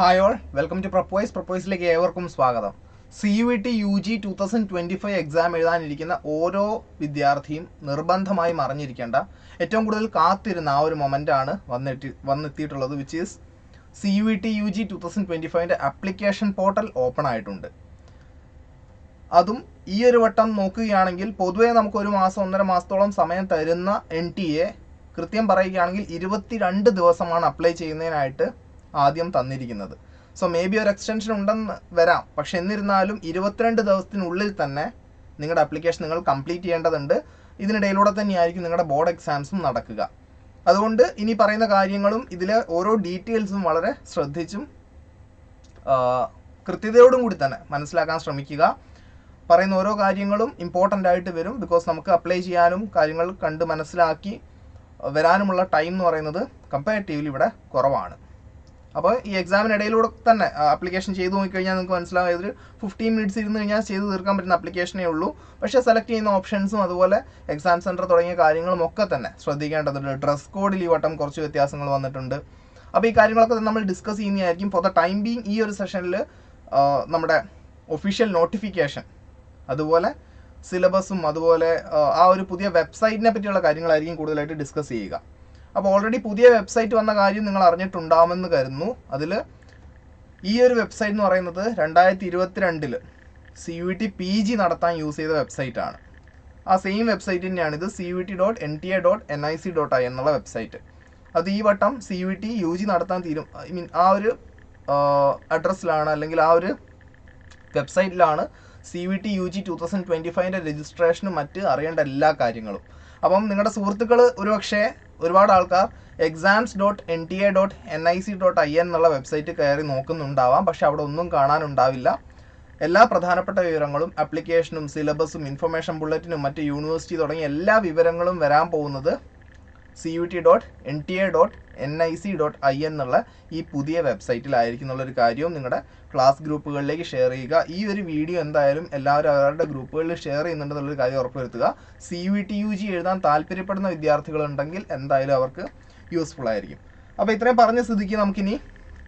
Hi all welcome to Prepoise പ്രപ്പോയ്സിലേക്ക് ഏവർക്കും സ്വാഗതം. C U T U G two thousand twenty five exam എഴുതാനിരിക്കുന്ന ഓരോ വിദ്യാർത്ഥിയും നിർബന്ധമായും അറിഞ്ഞിരിക്കേണ്ട ഏറ്റവും കൂടുതൽ കാത്തിരുന്ന ആ ഒരു മൊമെന്റ് ആണ് വന്നെത്തി വന്നെത്തിയിട്ടുള്ളത് which is C U T U G two thousand twenty ഫൈവിന്റെ application portal open ആയിട്ടുണ്ട്. അതും ഈ ഒരു വട്ടം നോക്കുകയാണെങ്കിൽ പൊതുവേ നമുക്ക് ഒരു മാസം ഒന്നര മാസത്തോളം സമയം തരുന്ന എൻ ടി എ കൃത്യം പറയുകയാണെങ്കിൽ ഇരുപത്തിരണ്ട് ദിവസമാണ് അപ്ലൈ ചെയ്യുന്നതിനായിട്ട് ആദ്യം തന്നിരിക്കുന്നത്. സോ മേ ബി ഒരു എക്സ്റ്റൻഷൻ ഉണ്ടെന്ന് വരാം. പക്ഷെ എന്നിരുന്നാലും ഇരുപത്തിരണ്ട് ദിവസത്തിനുള്ളിൽ തന്നെ നിങ്ങളുടെ അപ്ലിക്കേഷൻ നിങ്ങൾ കംപ്ലീറ്റ് ചെയ്യേണ്ടതുണ്ട്. ഇതിനിടയിലൂടെ തന്നെയായിരിക്കും നിങ്ങളുടെ ബോർഡ് എക്സാംസും നടക്കുക. അതുകൊണ്ട് ഇനി പറയുന്ന കാര്യങ്ങളും ഇതിലെ ഓരോ ഡീറ്റെയിൽസും വളരെ ശ്രദ്ധിച്ചും കൃത്യതയോടും കൂടി തന്നെ മനസ്സിലാക്കാൻ ശ്രമിക്കുക. പറയുന്ന ഓരോ കാര്യങ്ങളും ഇമ്പോർട്ടന്റ് ആയിട്ട് വരും. ബിക്കോസ് നമുക്ക് അപ്ലൈ ചെയ്യാനും കാര്യങ്ങൾ കണ്ട് മനസ്സിലാക്കി വരാനുമുള്ള ടൈം എന്ന് പറയുന്നത് കമ്പാരിറ്റീവ്ലി ഇവിടെ കുറവാണ്. അപ്പോൾ ഈ എക്സാമിന് ഇടയിലൂടെ തന്നെ ആപ്ലിക്കേഷൻ ചെയ്ത് നോക്കിക്കഴിഞ്ഞാൽ നിങ്ങൾക്ക് മനസ്സിലാവും. ഒരു ഫിഫ്റ്റീൻ മിനിറ്റ്സ് ഇരുന്ന് കഴിഞ്ഞാൽ ചെയ്ത് തീർക്കാൻ പറ്റുന്ന ആപ്ലിക്കേഷനേ ഉള്ളൂ. പക്ഷേ സെലക്ട് ചെയ്യുന്ന ഓപ്ഷൻസും അതുപോലെ എക്സാം സെന്റർ തുടങ്ങിയ കാര്യങ്ങളും ഒക്കെ തന്നെ ശ്രദ്ധിക്കേണ്ടതുണ്ട്. ഡ്രസ് കോഡിൽ ഈ വട്ടം കുറച്ച് വ്യത്യാസങ്ങൾ വന്നിട്ടുണ്ട്. അപ്പോൾ ഈ കാര്യങ്ങളൊക്കെ നമ്മൾ ഡിസ്കസ് ചെയ്യുന്നതായിരിക്കും. ഫോർ ദ ടൈം ബീങ് ഈ ഒരു സെഷനിൽ നമ്മുടെ ഒഫീഷ്യൽ നോട്ടിഫിക്കേഷൻ അതുപോലെ സിലബസും അതുപോലെ ആ ഒരു പുതിയ വെബ്സൈറ്റിനെ പറ്റിയുള്ള കാര്യങ്ങളായിരിക്കും കൂടുതലായിട്ട് ഡിസ്കസ് ചെയ്യുക. അപ്പോൾ ഓൾറെഡി പുതിയ വെബ്സൈറ്റ് വന്ന കാര്യം നിങ്ങൾ അറിഞ്ഞിട്ടുണ്ടാവുമെന്ന് കരുതുന്നു. അതിൽ ഈ ഒരു വെബ്സൈറ്റ് എന്ന് പറയുന്നത് രണ്ടായിരത്തി ഇരുപത്തിരണ്ടിൽ C U T P G നടത്താൻ യൂസ് ചെയ്ത വെബ്സൈറ്റാണ് ആ സെയിം വെബ്സൈറ്റ് തന്നെയാണ് ഇത് C U T dot N T A dot N I C dot I എന്നുള്ള വെബ്സൈറ്റ് അത് ഈ വട്ടം C U T U G നടത്താൻ തീരും. ഐ മീൻ ആ ഒരു അഡ്രസ്സിലാണ് അല്ലെങ്കിൽ ആ ഒരു വെബ്സൈറ്റിലാണ് C V T U G two thousand twenty ഫൈവിന്റെ രജിസ്ട്രേഷനും മറ്റ് അറിയേണ്ട എല്ലാ കാര്യങ്ങളും. അപ്പം നിങ്ങളുടെ സുഹൃത്തുക്കൾ ഒരുപക്ഷെ ഒരുപാട് ആൾക്കാർ exams dot N T A dot N I C dot I N എന്നുള്ള വെബ്സൈറ്റ് കയറി നോക്കുന്നുണ്ടാവാം. പക്ഷെ അവിടെ ഒന്നും കാണാനുണ്ടാവില്ല. എല്ലാ പ്രധാനപ്പെട്ട വിവരങ്ങളും അപ്ലിക്കേഷനും സിലബസും ഇൻഫർമേഷൻ ബുള്ളറ്റിനും മറ്റ് യൂണിവേഴ്സിറ്റി തുടങ്ങിയ എല്ലാ വിവരങ്ങളും വരാൻ പോകുന്നത് C U T dot N T A dot N I C dot I എന്നുള്ള ഈ പുതിയ വെബ്സൈറ്റിലായിരിക്കും എന്നുള്ളൊരു കാര്യവും നിങ്ങളുടെ ക്ലാസ് ഗ്രൂപ്പുകളിലേക്ക് ഷെയർ ചെയ്യുക. ഈ ഒരു വീഡിയോ എന്തായാലും എല്ലാവരും അവരുടെ ഗ്രൂപ്പുകളിൽ ഷെയർ ചെയ്യുന്നുണ്ടെന്നുള്ളൊരു കാര്യം ഉറപ്പുവരുത്തുക. C U T U G എഴുതാൻ താല്പര്യപ്പെടുന്ന വിദ്യാർത്ഥികളുണ്ടെങ്കിൽ എന്തായാലും അവർക്ക് യൂസ്ഫുൾ ആയിരിക്കും. അപ്പോൾ ഇത്രയും പറഞ്ഞ സ്ഥിതിക്ക് നമുക്കിനി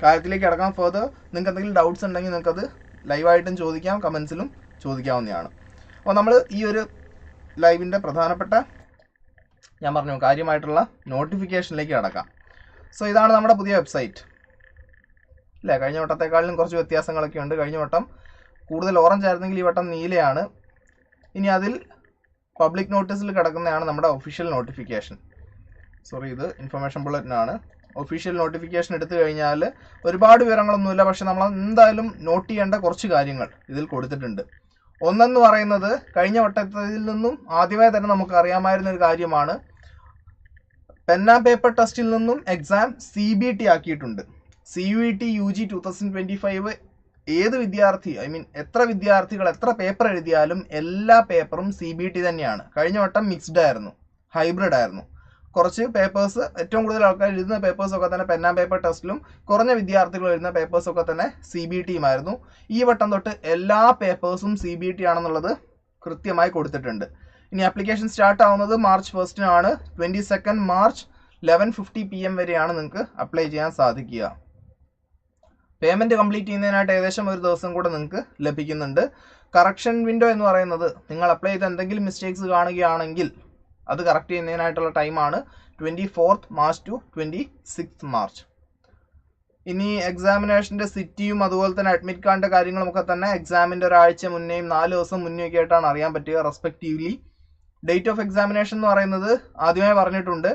കാര്യത്തിലേക്ക് കിടക്കാൻ ഫർദർ നിങ്ങൾക്ക് എന്തെങ്കിലും ഡൗട്ട്സ് ഉണ്ടെങ്കിൽ നിങ്ങൾക്കത് ലൈവായിട്ടും ചോദിക്കാം. കമൻസിലും ചോദിക്കാവുന്നതാണ്. അപ്പോൾ നമ്മൾ ഈ ഒരു ലൈവിന്റെ പ്രധാനപ്പെട്ട ഞാൻ പറഞ്ഞു കാര്യമായിട്ടുള്ള നോട്ടിഫിക്കേഷനിലേക്ക് കടക്കാം. സോ ഇതാണ് നമ്മുടെ പുതിയ വെബ്സൈറ്റ് അല്ലേ കഴിഞ്ഞ വട്ടത്തെക്കാളിലും കുറച്ച് വ്യത്യാസങ്ങളൊക്കെ ഉണ്ട്. കഴിഞ്ഞ വട്ടം കൂടുതൽ ഓറഞ്ച് ആയിരുന്നെങ്കിൽ ഈ വട്ടം നീലയാണ്. ഇനി അതിൽ പബ്ലിക് നോട്ടീസിൽ കിടക്കുന്നതാണ് നമ്മുടെ ഒഫീഷ്യൽ നോട്ടിഫിക്കേഷൻ സോറി ഇത് ഇൻഫർമേഷൻ ബുള്ളറ്റിനാണ് ഒഫീഷ്യൽ നോട്ടിഫിക്കേഷൻ എടുത്തു കഴിഞ്ഞാൽ ഒരുപാട് വിവരങ്ങളൊന്നുമില്ല. പക്ഷെ നമ്മൾ എന്തായാലും നോട്ട് ചെയ്യേണ്ട കുറച്ച് കാര്യങ്ങൾ ഇതിൽ കൊടുത്തിട്ടുണ്ട്. ഒന്നെന്ന് പറയുന്നത് കഴിഞ്ഞ വട്ടത്തിൽ നിന്നും ആദ്യമായി തന്നെ നമുക്ക് അറിയാമായിരുന്ന ഒരു കാര്യമാണ് പെൻ ആൻഡ് പേപ്പർ ടെസ്റ്റിൽ നിന്നും എക്സാം സി ബി ടി ആക്കിയിട്ടുണ്ട്. C U E T U G two thousand twenty five ഏത് വിദ്യാർത്ഥി ഐ മീൻ എത്ര വിദ്യാർത്ഥികൾ എത്ര പേപ്പർ എഴുതിയാലും എല്ലാ പേപ്പറും സി ബി ടി തന്നെയാണ്. കഴിഞ്ഞ വട്ടം മിക്സ്ഡ് ആയിരുന്നു ഹൈബ്രിഡ് ആയിരുന്നു. കുറച്ച് പേപ്പേഴ്സ് ഏറ്റവും കൂടുതൽ ആൾക്കാർ എഴുതുന്ന പേപ്പേഴ്സൊക്കെ തന്നെ പെൻ ആൻഡ് പേപ്പർ ടെസ്റ്റിലും കുറഞ്ഞ വിദ്യാർത്ഥികൾ എഴുതുന്ന പേപ്പേഴ്സൊക്കെ തന്നെ സി ബി ടിയുമായിരുന്നു ഈ വട്ടം തൊട്ട് എല്ലാ പേപ്പേഴ്സും സി ബി ടി ആണെന്നുള്ളത് കൃത്യമായി കൊടുത്തിട്ടുണ്ട്. ഇനി ആപ്ലിക്കേഷൻ സ്റ്റാർട്ട് ആവുന്നത് March ഫസ്റ്റിനാണ് twenty second March eleven fifty P M വരെയാണ് നിങ്ങൾക്ക് അപ്ലൈ ചെയ്യാൻ സാധിക്കുക. പേയ്മെന്റ് കംപ്ലീറ്റ് ചെയ്യുന്നതിനായിട്ട് ഏകദേശം ഒരു ദിവസം കൂടെ നിങ്ങൾക്ക് ലഭിക്കുന്നുണ്ട്. കറക്ഷൻ വിൻഡോ എന്ന് പറയുന്നത് നിങ്ങൾ അപ്ലൈ ചെയ്ത എന്തെങ്കിലും മിസ്റ്റേക്സ് കാണുകയാണെങ്കിൽ അത് കറക്റ്റ് ചെയ്യുന്നതിനായിട്ടുള്ള ടൈമാണ് twenty fourth March to twenty six March ഇനി എക്സാമിനേഷന്റെ സിറ്റിയും അതുപോലെ തന്നെ അഡ്മിറ്റ് കാർഡിന്റെ കാര്യങ്ങളുമൊക്കെ തന്നെ എക്സാമിന്റെ ഒരാഴ്ച മുന്നേയും നാല് ദിവസം മുന്നേ ഒക്കെ ആയിട്ടാണ് അറിയാൻ പറ്റുക റെസ്പെക്റ്റീവ്ലി ഡേറ്റ് ഓഫ് എക്സാമിനേഷൻ എന്ന് പറയുന്നത് ആദ്യമേ പറഞ്ഞിട്ടുണ്ട്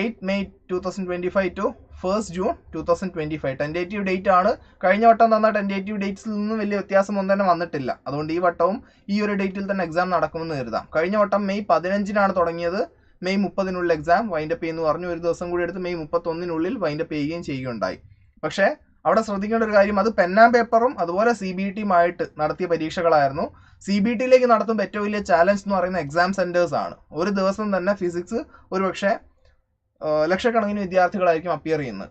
eight May two thousand twenty five to first June two thousand twenty five tentative date ആണ്. കഴിഞ്ഞ വട്ടം തന്ന ടെന്റേറ്റീവ് ഡേറ്റ്സിൽ നിന്നും വലിയ വ്യത്യാസം ഒന്നും തന്നെ വന്നിട്ടില്ല. അതുകൊണ്ട് ഈ വട്ടവും ഈ ഒരു ഡേറ്റിൽ തന്നെ എക്സാം നടക്കുമെന്ന് കരുതാം. കഴിഞ്ഞ വട്ടം മെയ് പതിനഞ്ചിനാണ് തുടങ്ങിയത്. മെയ് മുപ്പതിനുള്ളിൽ എക്സാം വൈൻഡപ്പ് ചെയ്യുന്നു പറഞ്ഞു. ഒരു ദിവസം കൂടി എടുത്ത് മെയ് മുപ്പത്തൊന്നിനുള്ളിൽ വൈൻഡപ്പ് ചെയ്യുകയും ചെയ്യുകയുണ്ടായി. പക്ഷേ അവിടെ ശ്രദ്ധിക്കേണ്ട ഒരു കാര്യം അത് ആൻഡ് പേപ്പറും അതുപോലെ സി ബി ടിയുമായിട്ട് നടത്തിയ പരീക്ഷകളായിരുന്നു. സി ബി ടിയിലേക്ക് നടത്തുമ്പോൾ ഏറ്റവും വലിയ ചാലഞ്ച് എന്ന് പറയുന്ന എക്സാം സെന്റേഴ്സ് ആണ്. ഒരു ദിവസം തന്നെ ഫിസിക്സ് ഒരുപക്ഷെ ലക്ഷക്കണക്കിന് വിദ്യാർത്ഥികളായിരിക്കും അപ്പിയർ ചെയ്യുന്നത്.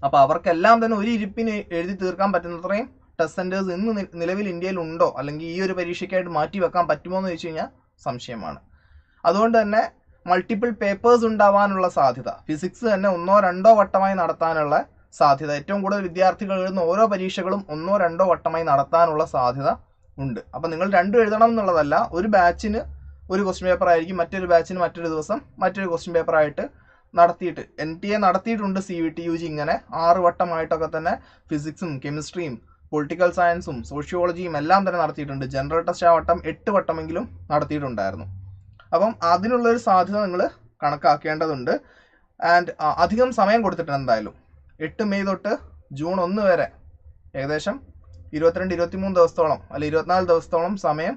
അപ്പോൾ അവർക്കെല്ലാം തന്നെ ഒരു ഇരിപ്പിന് എഴുതി തീർക്കാൻ പറ്റുന്നത്രയും ടെസ്റ്റ് സെന്റേഴ്സ് ഇന്ന് നിലവിൽ ഇന്ത്യയിൽ ഉണ്ടോ? അല്ലെങ്കിൽ ഈ ഒരു പരീക്ഷയ്ക്കായിട്ട് മാറ്റി വെക്കാൻ പറ്റുമോ എന്ന് ചോദിച്ചു കഴിഞ്ഞാൽ സംശയമാണ്. അതുകൊണ്ട് തന്നെ മൾട്ടിപ്പിൾ പേപ്പേഴ്സ് ഉണ്ടാവാനുള്ള സാധ്യത. ഫിസിക്സ് തന്നെ ഒന്നോ രണ്ടോ വട്ടമായി നടത്താനുള്ള സാധ്യത. ഏറ്റവും കൂടുതൽ വിദ്യാർത്ഥികൾ എഴുതുന്ന ഓരോ പരീക്ഷകളും ഒന്നോ രണ്ടോ വട്ടമായി നടത്താനുള്ള സാധ്യത ഉണ്ട്. അപ്പം നിങ്ങൾ രണ്ടും എഴുതണം എന്നുള്ളതല്ല ഒരു ബാച്ചിന് ഒരു ക്വസ്റ്റ്യൻ പേപ്പർ ആയിരിക്കും മറ്റൊരു ബാച്ചിന് മറ്റൊരു ദിവസം മറ്റൊരു ക്വസ്റ്റ്യൻ പേപ്പർ ആയിട്ട് നടത്തിയിട്ട്. എൻ ടി എ നടത്തിയിട്ടുണ്ട് C V T U G ഇങ്ങനെ. ആറ് വട്ടമായിട്ടൊക്കെ തന്നെ ഫിസിക്സും കെമിസ്ട്രിയും പൊളിറ്റിക്കൽ സയൻസും സോഷ്യോളജിയും എല്ലാം തന്നെ നടത്തിയിട്ടുണ്ട്. ജനറൽ ടെസ്റ്റ് ആ വട്ടം എട്ട് വട്ടമെങ്കിലും നടത്തിയിട്ടുണ്ടായിരുന്നു. അപ്പം അതിനുള്ളൊരു സാധ്യത നിങ്ങൾ കണക്കാക്കേണ്ടതുണ്ട്. ആൻഡ് അധികം സമയം കൊടുത്തിട്ടുണ്ട് എന്തായാലും. എട്ട് മെയ് തൊട്ട് ജൂൺ ഒന്ന് വരെ. ഏകദേശം ഇരുപത്തിരണ്ട് ഇരുപത്തിമൂന്ന് ദിവസത്തോളം അല്ല ഇരുപത്തിനാല് ദിവസത്തോളം സമയം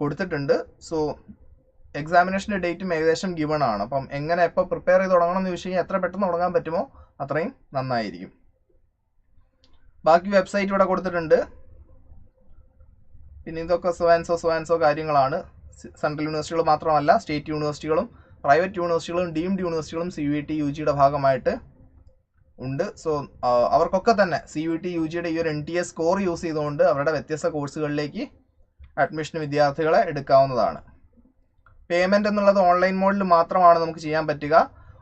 കൊടുത്തിട്ടുണ്ട്. സോ എക്സാമിനേഷന്റെ ഡേറ്റും ഏകദേശം ഗിവൺ ആണ്. അപ്പം എങ്ങനെ എപ്പോൾ പ്രിപ്പയർ ചെയ്ത് തുടങ്ങണം എന്ന് ചോദിച്ചു കഴിഞ്ഞാൽ എത്ര പെട്ടെന്ന് തുടങ്ങാൻ പറ്റുമോ അത്രയും നന്നായിരിക്കും. ബാക്കി വെബ്സൈറ്റ് ഇവിടെ കൊടുത്തിട്ടുണ്ട്. പിന്നെ ഇതൊക്കെ സുവാൻസോ സുവാൻസോ കാര്യങ്ങളാണ്. സെൻട്രൽ യൂണിവേഴ്സിറ്റികൾ മാത്രമല്ല സ്റ്റേറ്റ് യൂണിവേഴ്സിറ്റികളും പ്രൈവറ്റ് യൂണിവേഴ്സിറ്റികളും ഡീംഡ് യൂണിവേഴ്സിറ്റികളും സി വി ടി യു ജിയുടെ ഭാഗമായിട്ട് ഉണ്ട്. സോ അവർക്കൊക്കെ തന്നെ സി യു ടി യു ജിയുടെ ഈ ഒരു N T A score use ചെയ്തുകൊണ്ട് അവരുടെ വ്യത്യസ്ത കോഴ്സുകളിലേക്ക് അഡ്മിഷൻ വിദ്യാർത്ഥികളെ എടുക്കാവുന്നതാണ്. പേയ്മെന്റ് എന്നുള്ളത് ഓൺലൈൻ മോഡിൽ മാത്രമാണ് നമുക്ക് ചെയ്യാൻ പറ്റുക.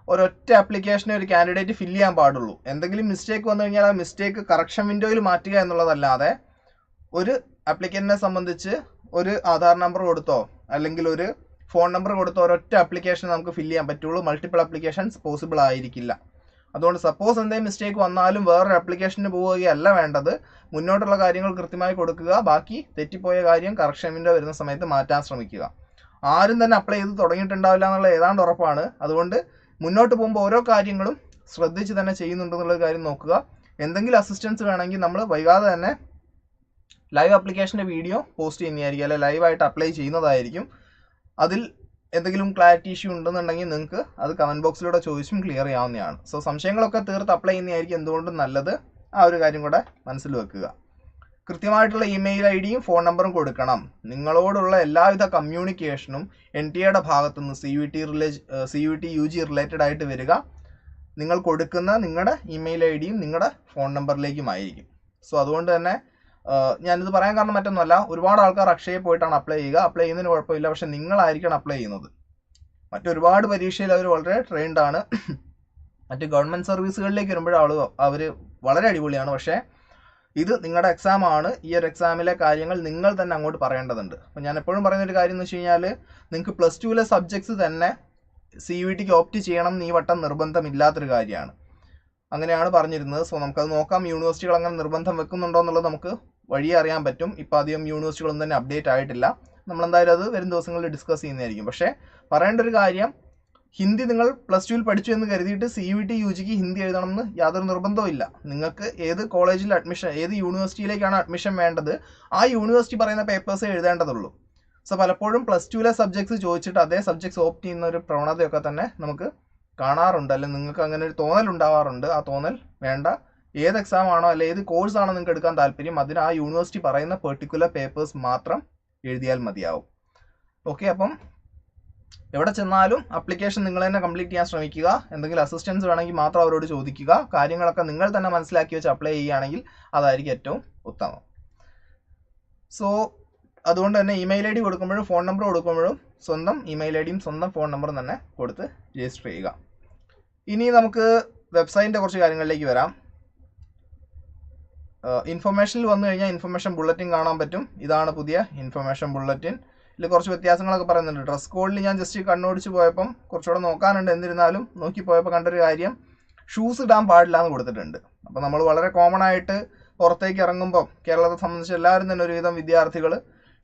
ഒരൊറ്റ ആപ്ലിക്കേഷനെ ഒരു കാൻഡിഡേറ്റ് ഫില്ല് ചെയ്യാൻ പാടുള്ളൂ. എന്തെങ്കിലും മിസ്റ്റേക്ക് വന്നു കഴിഞ്ഞാൽ ആ മിസ്റ്റേക്ക് കറക്ഷൻ വിൻഡോയിൽ മാറ്റുക എന്നുള്ളതല്ലാതെ ഒരു ആപ്ലിക്കന്റിനെ സംബന്ധിച്ച് ഒരു ആധാർ നമ്പർ കൊടുത്തോ അല്ലെങ്കിൽ ഒരു ഫോൺ നമ്പർ കൊടുത്തോ ഒരൊറ്റ ആപ്ലിക്കേഷൻ നമുക്ക് ഫില്ല് ചെയ്യാൻ പറ്റുള്ളൂ. മൾട്ടിപ്പിൾ ആപ്ലിക്കേഷൻസ് പോസിബിൾ ആയിരിക്കില്ല. അതുകൊണ്ട് സപ്പോസ് എന്തെങ്കിലും മിസ്റ്റേക്ക് വന്നാലും വേറൊരു ആപ്ലിക്കേഷന് പോവുകയല്ല വേണ്ടത്. മുന്നോട്ടുള്ള കാര്യങ്ങൾ കൃത്യമായി കൊടുക്കുക. ബാക്കി തെറ്റിപ്പോയ കാര്യം കറക്ഷൻ വിൻഡോ വരുന്ന സമയത്ത് മാറ്റാൻ ശ്രമിക്കുക. ആരും തന്നെ അപ്ലൈ ചെയ്ത് തുടങ്ങിയിട്ടുണ്ടാവില്ല എന്നുള്ള ഏതാണ്ട് ഉറപ്പാണ്. അതുകൊണ്ട് മുന്നോട്ട് പോകുമ്പോൾ ഓരോ കാര്യങ്ങളും ശ്രദ്ധിച്ച് തന്നെ ചെയ്യുന്നുണ്ടെന്നുള്ള കാര്യം നോക്കുക. എന്തെങ്കിലും അസിസ്റ്റൻസ് വേണമെങ്കിൽ നമ്മൾ വൈകാതെ തന്നെ ലൈവ് ആപ്ലിക്കേഷന്റെ വീഡിയോ പോസ്റ്റ് ചെയ്യുന്നതായിരിക്കും. അല്ലെ ലൈവായിട്ട് അപ്ലൈ ചെയ്യുന്നതായിരിക്കും. അതിൽ എന്തെങ്കിലും ക്ലാരിറ്റി ഇഷ്യൂ ഉണ്ടെന്നുണ്ടെങ്കിൽ നിങ്ങൾക്ക് അത് കമന്റ് ബോക്സിലൂടെ ചോദിച്ചും ക്ലിയർ ചെയ്യാവുന്നതാണ്. സോ സംശയങ്ങളൊക്കെ തീർത്ത് അപ്ലൈ ചെയ്യുന്നതായിരിക്കും എന്തുകൊണ്ടും നല്ലത്. ആ ഒരു കാര്യം കൂടെ മനസ്സിൽ വെക്കുക. കൃത്യമായിട്ടുള്ള ഇമെയിൽ ഐ ഡിയും ഫോൺ നമ്പറും കൊടുക്കണം. നിങ്ങളോടുള്ള എല്ലാവിധ കമ്മ്യൂണിക്കേഷനും എൻ ടി എയുടെ ഭാഗത്തുനിന്ന് C U T relay C U T U G related ആയിട്ട് വരിക. നിങ്ങൾ കൊടുക്കുന്ന നിങ്ങളുടെ ഇമെയിൽ ഐ ഡിയും നിങ്ങളുടെ ഫോൺ നമ്പറിലേക്കുമായിരിക്കും സോ അതുകൊണ്ട് തന്നെ ഞാനിത് പറയാൻ കാരണം മറ്റൊന്നുമല്ല. ഒരുപാട് ആൾക്കാർ അക്ഷയയിൽ പോയിട്ടാണ് അപ്ലൈ ചെയ്യുക. അപ്ലൈ ചെയ്യുന്നതിന് കുഴപ്പമില്ല. പക്ഷെ നിങ്ങളായിരിക്കണം അപ്ലൈ ചെയ്യുന്നത്. മറ്റൊരുപാട് പരീക്ഷയിൽ അവർ വളരെ ട്രെയിൻഡ് ആണ്. മറ്റ് ഗവൺമെന്റ് സർവീസുകളിലേക്ക് വരുമ്പോഴും ആൾ അവർ വളരെ അടിപൊളിയാണ്. പക്ഷേ ഇത് നിങ്ങളുടെ എക്സാം ആണ്. ഈ ഒരു എക്സാമിലെ കാര്യങ്ങൾ നിങ്ങൾ തന്നെ അങ്ങോട്ട് പറയേണ്ടതുണ്ട്. അപ്പോൾ ഞാൻ എപ്പോഴും പറയുന്ന ഒരു കാര്യം എന്ന് വെച്ച് കഴിഞ്ഞാൽ നിങ്ങൾക്ക് പ്ലസ് ടുവിലെ സബ്ജക്ട്സ് തന്നെ സി വി ടിക്ക് ഓപ്റ്റ് ചെയ്യണം എന്ന് ഈ വട്ടം നിർബന്ധമില്ലാത്തൊരു കാര്യമാണ്. അങ്ങനെയാണ് പറഞ്ഞിരുന്നത്. സോ നമുക്കത് നോക്കാം. യൂണിവേഴ്സിറ്റികൾ അങ്ങനെ നിർബന്ധം വെക്കുന്നുണ്ടോ എന്നുള്ളത് നമുക്ക് വഴിയെ അറിയാൻ പറ്റും. ഇപ്പോൾ അധികം യൂണിവേഴ്സിറ്റികളൊന്നും തന്നെ അപ്ഡേറ്റ് ആയിട്ടില്ല. നമ്മൾ എന്തായാലും അത് വരും ദിവസങ്ങളിൽ ഡിസ്കസ് ചെയ്യുന്നതായിരിക്കും. പക്ഷേ പറയേണ്ട ഒരു കാര്യം ഹിന്ദി നിങ്ങൾ പ്ലസ് ടുവിൽ പഠിച്ചു എന്ന് കരുതിയിട്ട് സി യു ടി യു ജിക്ക് ഹിന്ദി എഴുതണമെന്ന് യാതൊരു നിർബന്ധവും ഇല്ല. നിങ്ങൾക്ക് ഏത് കോളേജിൽ അഡ്മിഷൻ ഏത് യൂണിവേഴ്സിറ്റിയിലേക്കാണ് അഡ്മിഷൻ വേണ്ടത് ആ യൂണിവേഴ്സിറ്റി പറയുന്ന പേപ്പേഴ്സ് എഴുതേണ്ടതുള്ളൂ. സോ പലപ്പോഴും പ്ലസ് ടുവിലെ സബ്ജക്ട്സ് ചോദിച്ചിട്ട് അതേ സബ്ജക്ട്സ് ഓപ്റ്റ് ചെയ്യുന്ന ഒരു പ്രവണതയൊക്കെ തന്നെ നമുക്ക് കാണാറുണ്ട്. അല്ലെങ്കിൽ നിങ്ങൾക്ക് അങ്ങനെ ഒരു തോന്നൽ ഉണ്ടാവാറുണ്ട്. ആ തോന്നൽ വേണ്ട. ഏത് എക്സാം ആണോ അല്ലെ ഏത് കോഴ്സ് ആണോ നിങ്ങൾക്ക് എടുക്കാൻ താല്പര്യം അതിന് ആ യൂണിവേഴ്സിറ്റി പറയുന്ന പെർട്ടിക്കുലർ പേപ്പേഴ്സ് മാത്രം എഴുതിയാൽ മതിയാവും. ഓക്കെ അപ്പം എവിടെ ചെന്നാലും അപ്ലിക്കേഷൻ നിങ്ങൾ തന്നെ കംപ്ലീറ്റ് ചെയ്യാൻ ശ്രമിക്കുക. എന്തെങ്കിലും അസിസ്റ്റൻസ് വേണമെങ്കിൽ മാത്രം അവരോട് ചോദിക്കുക. കാര്യങ്ങളൊക്കെ നിങ്ങൾ തന്നെ മനസ്സിലാക്കി വെച്ച് അപ്ലൈ ചെയ്യുകയാണെങ്കിൽ അതായിരിക്കും ഏറ്റവും ഉത്തമം. സോ അതുകൊണ്ട് തന്നെ ഇമെയിൽ ഐ ഡി കൊടുക്കുമ്പോഴും ഫോൺ നമ്പർ കൊടുക്കുമ്പോഴും സ്വന്തം ഇമെയിൽ ഐ ഡിയും സ്വന്തം ഫോൺ നമ്പറും തന്നെ കൊടുത്ത് രജിസ്റ്റർ ചെയ്യുക. ഇനി നമുക്ക് വെബ്സൈറ്റിന്റെ കുറച്ച് കാര്യങ്ങളിലേക്ക് വരാം. ഇൻഫർമേഷനിൽ വന്നു കഴിഞ്ഞാൽ ഇൻഫർമേഷൻ ബുള്ളറ്റിൻ കാണാൻ പറ്റും. ഇതാണ് പുതിയ ഇൻഫർമേഷൻ ബുള്ളറ്റിൻ ഇതിൽ കുറച്ച് വ്യത്യാസങ്ങളൊക്കെ പറയുന്നുണ്ട്. ഡ്രസ് കോഡിൽ ഞാൻ ജസ്റ്റ് കണ്ണോടിച്ച് പോയപ്പം കുറച്ചുകൂടെ നോക്കാനുണ്ട്. എന്നിരുന്നാലും നോക്കി പോയപ്പോൾ കണ്ടൊരു കാര്യം ഷൂസ് ഇടാൻ പാടില്ല എന്ന് കൊടുത്തിട്ടുണ്ട്. അപ്പോൾ നമ്മൾ വളരെ കോമൺ ആയിട്ട് പുറത്തേക്ക് ഇറങ്ങുമ്പോൾ കേരളത്തെ സംബന്ധിച്ച് എല്ലാവരും തന്നെ ഒരുവിധം വിദ്യാർത്ഥികൾ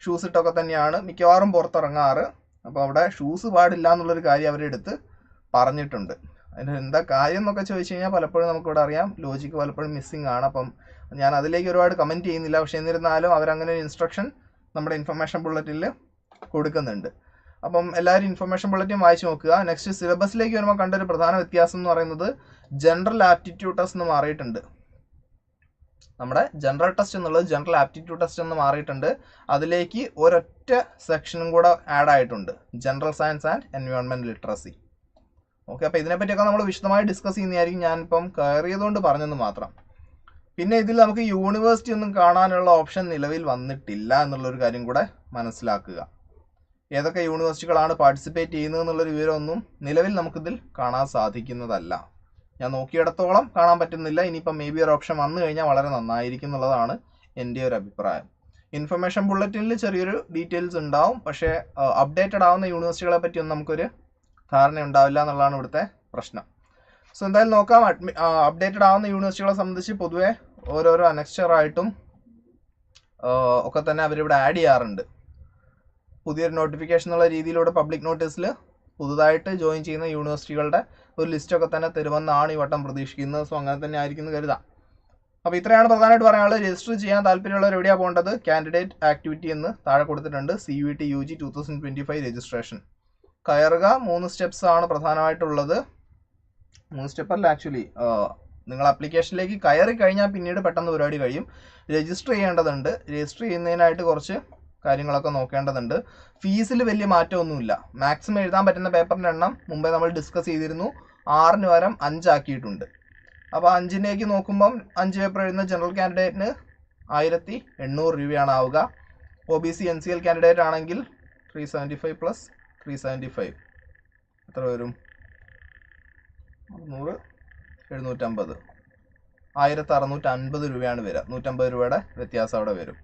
ഷൂസ് ഇട്ടൊക്കെ തന്നെയാണ് മിക്കവാറും പുറത്തിറങ്ങാറ്. അപ്പോൾ അവിടെ ഷൂസ് പാടില്ല എന്നുള്ളൊരു കാര്യം അവരെടുത്ത് പറഞ്ഞിട്ടുണ്ട്. അതിന്റെ എന്താ കാര്യം എന്നൊക്കെ ചോദിച്ചു കഴിഞ്ഞാൽ പലപ്പോഴും നമുക്കിവിടെ അറിയാം. ലോജിക്ക് പലപ്പോഴും മിസ്സിംഗ് ആണ്. അപ്പം ഞാൻ അതിലേക്ക് ഒരുപാട് കമന്റ് ചെയ്യുന്നില്ല. പക്ഷേ എന്നിരുന്നാലും അവരങ്ങനെ ഒരു ഇൻസ്ട്രക്ഷൻ നമ്മുടെ ഇൻഫർമേഷൻ ബുള്ളറ്റിൽ കൊടുക്കുന്നുണ്ട്. അപ്പം എല്ലാവരും ഇൻഫർമേഷൻ ബുള്ളറ്റിൻ വായിച്ചു നോക്കുക. നെക്സ്റ്റ് സിലബസിലേക്ക് വരുമ്പോൾ കണ്ട ഒരു പ്രധാന വ്യത്യാസം എന്ന് പറയുന്നത് ജനറൽ ആപ്റ്റിറ്റ്യൂഡ് ടെസ്റ്റ് എന്ന് മാറിയിട്ടുണ്ട്. നമ്മുടെ ജനറൽ ടെസ്റ്റ് എന്നുള്ളത് ജനറൽ ആപ്റ്റിറ്റ്യൂഡ് ടെസ്റ്റ് എന്ന് മാറിയിട്ടുണ്ട്. അതിലേക്ക് ഒരൊറ്റ സെക്ഷനും കൂടെ ആഡ് ആയിട്ടുണ്ട്. General science and environment literacy okay അപ്പോൾ ഇതിനെപ്പറ്റിയൊക്കെ നമ്മൾ വിശദമായി ഡിസ്കസ് ചെയ്യുന്നതായിരിക്കും ഞാനിപ്പം കയറിയതുകൊണ്ട് പറഞ്ഞെന്ന് മാത്രം. പിന്നെ ഇതിൽ നമുക്ക് യൂണിവേഴ്സിറ്റി ഒന്നും കാണാനുള്ള ഓപ്ഷൻ നിലവിൽ വന്നിട്ടില്ല എന്നുള്ളൊരു കാര്യം കൂടെ മനസ്സിലാക്കുക. ഏതൊക്കെ യൂണിവേഴ്സിറ്റികളാണ് പാർട്ടിസിപ്പേറ്റ് ചെയ്യുന്നത് എന്നുള്ളൊരു വിവരമൊന്നും നിലവിൽ നമുക്കിതിൽ കാണാൻ സാധിക്കുന്നതല്ല. ഞാൻ നോക്കിയിടത്തോളം കാണാൻ പറ്റുന്നില്ല. ഇനിയിപ്പം മേ ബി ഒരു ഓപ്ഷൻ വന്നു കഴിഞ്ഞാൽ വളരെ നന്നായിരിക്കും എന്നുള്ളതാണ് എന്റെ ഒരു അഭിപ്രായം. ഇൻഫർമേഷൻ ബുള്ളറ്റിനിൽ ചെറിയൊരു ഡീറ്റെയിൽസ് ഉണ്ടാവും. പക്ഷേ അപ്ഡേറ്റഡ് ആവുന്ന യൂണിവേഴ്സിറ്റികളെ പറ്റിയൊന്നും നമുക്കൊരു ധാരണ ഉണ്ടാവില്ല എന്നുള്ളതാണ് ഇവിടുത്തെ പ്രശ്നം. സോ എന്തായാലും നോക്കാം. അഡ്മി അപ്ഡേറ്റഡ് ആവുന്ന യൂണിവേഴ്സിറ്റികളെ സംബന്ധിച്ച് പൊതുവെ ഓരോരോ അനക്സ്റ്ററായിട്ടും ഒക്കെ തന്നെ അവരിവിടെ ആഡ് ചെയ്യാറുണ്ട്. പുതിയൊരു നോട്ടിഫിക്കേഷൻ എന്നുള്ള രീതിയിലൂടെ പബ്ലിക് നോട്ടീസിൽ പുതുതായിട്ട് ജോയിൻ ചെയ്യുന്ന യൂണിവേഴ്സിറ്റികളുടെ ഒരു ലിസ്റ്റൊക്കെ തന്നെ തരുമെന്നാണ് ഈ വട്ടം പ്രതീക്ഷിക്കുന്നത്. സോ അങ്ങനെ തന്നെ ആയിരിക്കും എന്ന് കരുതാം. അപ്പോൾ ഇത്രയാണ് പ്രധാനമായിട്ട് പറയാനുള്ളത്. രജിസ്റ്റർ ചെയ്യാൻ താല്പര്യമുള്ളവർ എവിടെയാണ് പോകേണ്ടത്? കാൻഡിഡേറ്റ് ആക്ടിവിറ്റി എന്ന് താഴെ കൊടുത്തിട്ടുണ്ട്. C U T U G two thousand twenty five registration കയറുക. മൂന്ന് സ്റ്റെപ്സ് ആണ് പ്രധാനമായിട്ടുള്ളത്. മൂന്ന് സ്റ്റെപ്പ് അല്ല ആക്ച്വലി നിങ്ങൾ ആപ്ലിക്കേഷനിലേക്ക് കയറി കഴിഞ്ഞാൽ പിന്നീട് പെട്ടെന്ന് പരിപാടി കഴിയും. രജിസ്റ്റർ ചെയ്യേണ്ടതുണ്ട്. രജിസ്റ്റർ ചെയ്യുന്നതിനായിട്ട് കുറച്ച് കാര്യങ്ങളൊക്കെ നോക്കേണ്ടതുണ്ട്. ഫീസിൽ വലിയ മാറ്റമൊന്നുമില്ല. മാക്സിമം എഴുതാൻ പറ്റുന്ന പേപ്പറിന്റെ എണ്ണം മുമ്പേ നമ്മൾ ഡിസ്കസ് ചെയ്തിരുന്നു. ആറിന് പകരം അഞ്ചാക്കിയിട്ടുണ്ട്. അപ്പോൾ അഞ്ചിനേക്ക് നോക്കുമ്പം അഞ്ച് പേപ്പർ എഴുതുന്ന ജനറൽ കാൻഡിഡേറ്റിന് ആയിരത്തി എണ്ണൂറ് രൂപയാണ് ആവുക. O B C N C L candidate ആണെങ്കിൽ three seventy five plus three seventy five എത്ര വരും? നൂറ് എഴുന്നൂറ്റമ്പത്. ആയിരത്തി അറുന്നൂറ്റി അൻപത് രൂപയാണ് വരിക. നൂറ്റമ്പത് രൂപയുടെ വ്യത്യാസം അവിടെ വരും.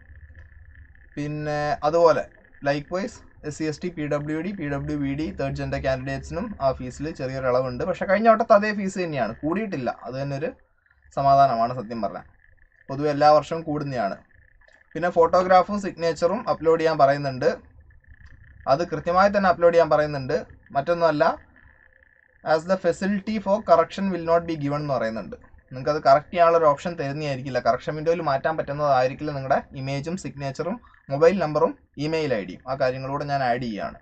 പിന്നെ അതുപോലെ likewise S C S T P W D P W V D third gender കാൻഡിഡേറ്റ്സിനും ആ ഫീസിൽ ചെറിയൊരു ഇളവുണ്ട് പക്ഷേ കഴിഞ്ഞ വട്ടത്തെ അതേ ഫീസ് തന്നെയാണ്. കൂടിയിട്ടില്ല. അത് തന്നെ ഒരു സമാധാനമാണ് സത്യം പറഞ്ഞാൽ. പൊതുവെ എല്ലാ വർഷവും കൂടുന്നതാണ്. പിന്നെ ഫോട്ടോഗ്രാഫും സിഗ്നേച്ചറും അപ്ലോഡ് ചെയ്യാൻ പറയുന്നുണ്ട്. അത് കൃത്യമായി തന്നെ അപ്ലോഡ് ചെയ്യാൻ പറയുന്നുണ്ട്. മറ്റൊന്നുമല്ല as the facility for correction will not be given എന്ന് പറയുന്നുണ്ട്. നിങ്ങൾക്ക് അത് കറക്റ്റ് ചെയ്യാനുള്ള ഒരു ഓപ്ഷൻ തരുന്നതായിരിക്കില്ല. കറക്ഷൻ വിൻഡോയിൽ മാറ്റാൻ പറ്റുന്നതായിരിക്കില്ല നിങ്ങളുടെ ഇമേജും സിഗ്നേച്ചറും മൊബൈൽ നമ്പറും ഇമെയിൽ ഐ ഡിയും ആ കാര്യങ്ങളൂടെ ഞാൻ ആഡ് ചെയ്യുകയാണ്.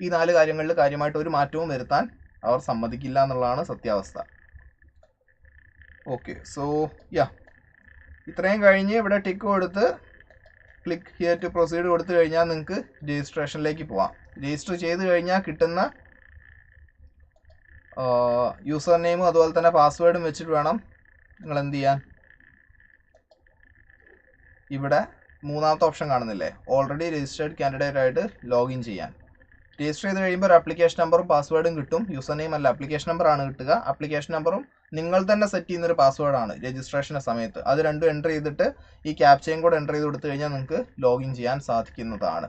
ഈ നാല് കാര്യങ്ങളിൽ കാര്യമായിട്ട് ഒരു മാറ്റവും വരുത്താൻ അവർ സമ്മതിക്കില്ല എന്നുള്ളതാണ് സത്യാവസ്ഥ. ഓക്കെ സോ യാ ഇത്രയും കഴിഞ്ഞ് ഇവിടെ ടിക്ക് കൊടുത്ത് ക്ലിക്ക് ഹിയർ ടു പ്രൊസീഡ് കൊടുത്തു കഴിഞ്ഞാൽ നിങ്ങൾക്ക് രജിസ്ട്രേഷനിലേക്ക് പോവാം. രജിസ്റ്റർ ചെയ്ത് കഴിഞ്ഞാൽ കിട്ടുന്ന യൂസർ നെയിമും അതുപോലെ തന്നെ പാസ്വേഡും വെച്ചിട്ട് വേണം നിങ്ങൾ എന്ത് ചെയ്യാൻ. ഇവിടെ മൂന്നാമത്തെ ഓപ്ഷൻ കാണുന്നില്ലേ? ഓൾറെഡി രജിസ്റ്റേർഡ് കാൻഡിഡേറ്റ് ആയിട്ട് ലോഗിൻ ചെയ്യാൻ. രജിസ്റ്റർ ചെയ്ത് കഴിയുമ്പോൾ ഒരു ആപ്ലിക്കേഷൻ നമ്പറും പാസ്വേഡും കിട്ടും. യൂസർ നെയിം അല്ല അപ്ലിക്കേഷൻ നമ്പറാണ് കിട്ടുക. അപ്ലിക്കേഷൻ നമ്പറും നിങ്ങൾ തന്നെ സെറ്റ് ചെയ്യുന്നൊരു പാസ്വേഡാണ് രജിസ്ട്രേഷന്റെ സമയത്ത്. അത് രണ്ടും എന്റർ ചെയ്തിട്ട് ഈ ക്യാപ്ചയും കൂടെ എന്റർ ചെയ്ത് കൊടുത്തു കഴിഞ്ഞാൽ നിങ്ങൾക്ക് ലോഗിൻ ചെയ്യാൻ സാധിക്കുന്നതാണ്.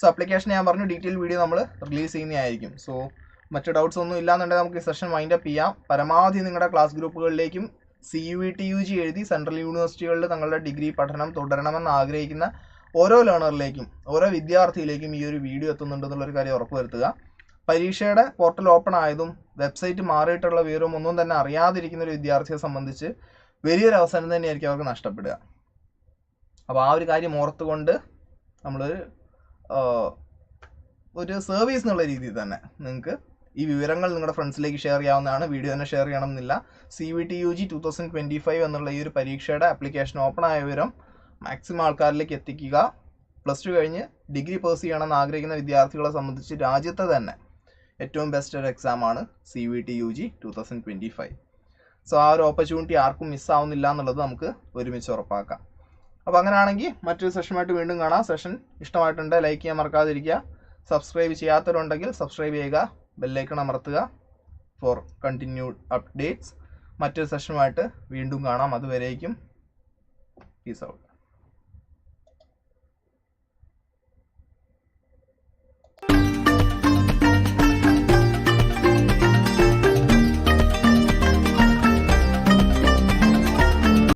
സോ ആപ്ലിക്കേഷൻ ഞാൻ പറഞ്ഞു ഡീറ്റെയിൽ വീഡിയോ നമ്മൾ റിലീസ് ചെയ്യുന്നതായിരിക്കും. സോ മറ്റു ഡൗട്ട്സ് ഒന്നും ഇല്ലാന്നുണ്ടെങ്കിൽ നമുക്ക് ഈ സെഷൻ വൈൻഡ് അപ്പ് ചെയ്യാം. പരമാവധി നിങ്ങളുടെ class ഗ്രൂപ്പുകളിലേക്കും C U T U G എഴുതി സെൻട്രൽ യൂണിവേഴ്സിറ്റികളിൽ തങ്ങളുടെ ഡിഗ്രി പഠനം തുടരണമെന്ന് ആഗ്രഹിക്കുന്ന ഓരോ ലേണറിലേക്കും ഓരോ വിദ്യാർത്ഥിയിലേക്കും ഈ ഒരു വീഡിയോ എത്തുന്നുണ്ടെന്നുള്ളൊരു കാര്യം ഉറപ്പുവരുത്തുക. പരീക്ഷയുടെ പോർട്ടൽ ഓപ്പൺ ആയതും വെബ്സൈറ്റ് മാറിയിട്ടുള്ള വിവരവും ഒന്നും തന്നെ അറിയാതിരിക്കുന്ന ഒരു വിദ്യാർത്ഥിയെ സംബന്ധിച്ച് വലിയൊരു അവസരം തന്നെയായിരിക്കും അവർക്ക് നഷ്ടപ്പെടുക. അപ്പോൾ ആ ഒരു കാര്യം ഓർത്തുകൊണ്ട് നമ്മളൊരു ഒരു സർവീസ് എന്നുള്ള രീതിയിൽ തന്നെ നിങ്ങൾക്ക് ഈ വിവരങ്ങൾ നിങ്ങളുടെ ഫ്രണ്ട്സിലേക്ക് ഷെയർ ചെയ്യാവുന്നതാണ്. വീഡിയോ തന്നെ ഷെയർ ചെയ്യണം എന്നില്ല C V T U G two thousand twenty five എന്നുള്ള ഈ ഒരു പരീക്ഷയുടെ ആപ്ലിക്കേഷൻ ഓപ്പൺ ആയ വിവരം മാക്സിമം ആൾക്കാരിലേക്ക് എത്തിക്കുക. പ്ലസ് ടു കഴിഞ്ഞ് ഡിഗ്രി പേഴ്സ് ചെയ്യണമെന്ന് ആഗ്രഹിക്കുന്ന വിദ്യാർത്ഥികളെ സംബന്ധിച്ച് രാജ്യത്തെ തന്നെ ഏറ്റവും best എക്സാമാണ് C V T U G two thousand twenty five so ആ ഒരു ഓപ്പർച്യൂണിറ്റി ആർക്കും മിസ്സാവുന്നില്ല എന്നുള്ളത് നമുക്ക് ഒരുമിച്ച് ഉറപ്പാക്കാം. അപ്പോൾ അങ്ങനെയാണെങ്കിൽ മറ്റൊരു സെഷനുമായിട്ട് വീണ്ടും കാണാം. സെഷൻ ഇഷ്ടമായിട്ടുണ്ട് ലൈക്ക് ചെയ്യാൻ മറക്കാതിരിക്കുക. സബ്സ്ക്രൈബ് ചെയ്യാത്തവരുണ്ടെങ്കിൽ സബ്സ്ക്രൈബ് ചെയ്യുക. ബെല്ലൈക്കൺ അമർത്തുക ഫോർ കണ്ടിന്യൂഡ് അപ്ഡേറ്റ്സ് മറ്റൊരു സെഷനുമായിട്ട് വീണ്ടും കാണാം. അതുവരേക്കും പീസ് ഔട്ട്